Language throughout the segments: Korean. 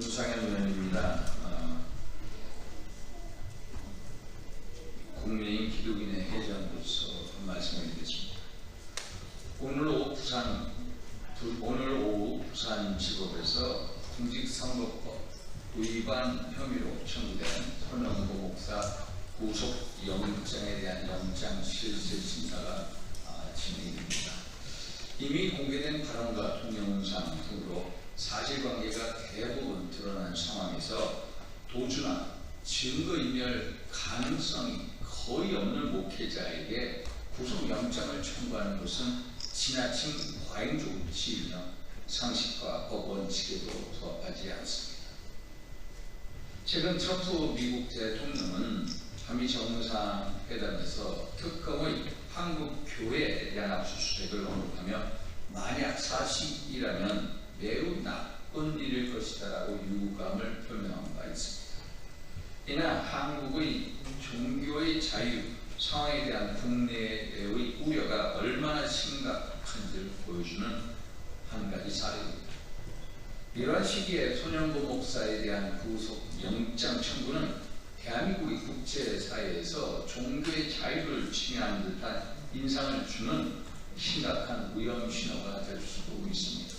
유상현 의원입니다. 어, 국민 기독인의 회장으로서 한 말씀을 드리겠습니다. 오늘 오후 부산 오늘 오후 부산지법에서 공직선거법 위반 혐의로 청구된 손영보 목사 구속 영장에 대한 영장 실질 심사가 아, 진행됩니다. 이미 공개된 발언과 동영상 등으로 사실관계가 대부분 도주나 증거인멸 가능성이 거의 없는 목회자에게 구속영장을 청구하는 것은 지나친 과잉 조치이며 상식과 법 원칙에도 부합하지 않습니다. 최근 트럼프 미국 대통령은 한미 정상회담에서 특검의 한국 교회에 대한 압수수색을 언급하며 만약 사실이라면 매우 나쁜 일일 것이다라고 유감을. 이나 한국의 종교의 자유 상황에 대한 국내의 우려가 얼마나 심각한지를 보여주는 한 가지 사례입니다. 이러한 시기에 손영보 목사에 대한 구속 영장 청구는 대한민국의 국제사회에서 종교의 자유를 침해하는 듯한 인상을 주는 심각한 위험 신호가 될 수도 있습니다.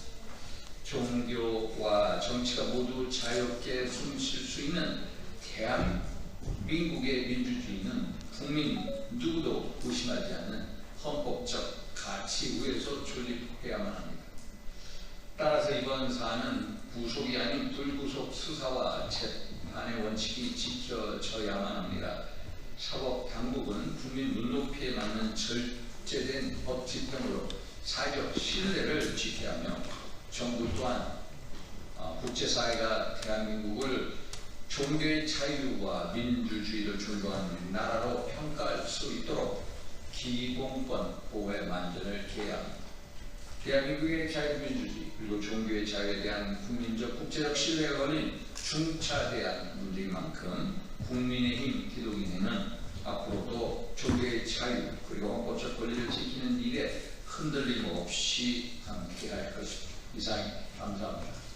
종교와 정치가 모두 자유롭게 숨 쉴 수 있는 대한민국의 민주주의는 국민 누구도 의심하지 않는 헌법적 가치 위에서 존립해야만 합니다. 따라서 이번 사안은 구속이 아닌 불구속 수사와 재판의 원칙이 지켜져야만 합니다. 사법 당국은 국민 눈높이에 맞는 절제된 법 집행으로 사회적 신뢰를 지켜야 하며 정부 또한 어, 국제사회가 대한민국을 종교의 자유와 민주주의를 존중하는 나라로 평가할 수 있도록 기본권 보호에 만전을 기해야 합니다. 대한민국의 자유민주주의 그리고 종교의 자유에 대한 국민적 국제적 신뢰가 걸린 중차대한 문제인 만큼 국민의힘 기독인회는 앞으로도 종교의 자유 그리고 헌법적 권리를 지키는 일에 흔들림 없이 함께할 것입니다. 이상 감사합니다.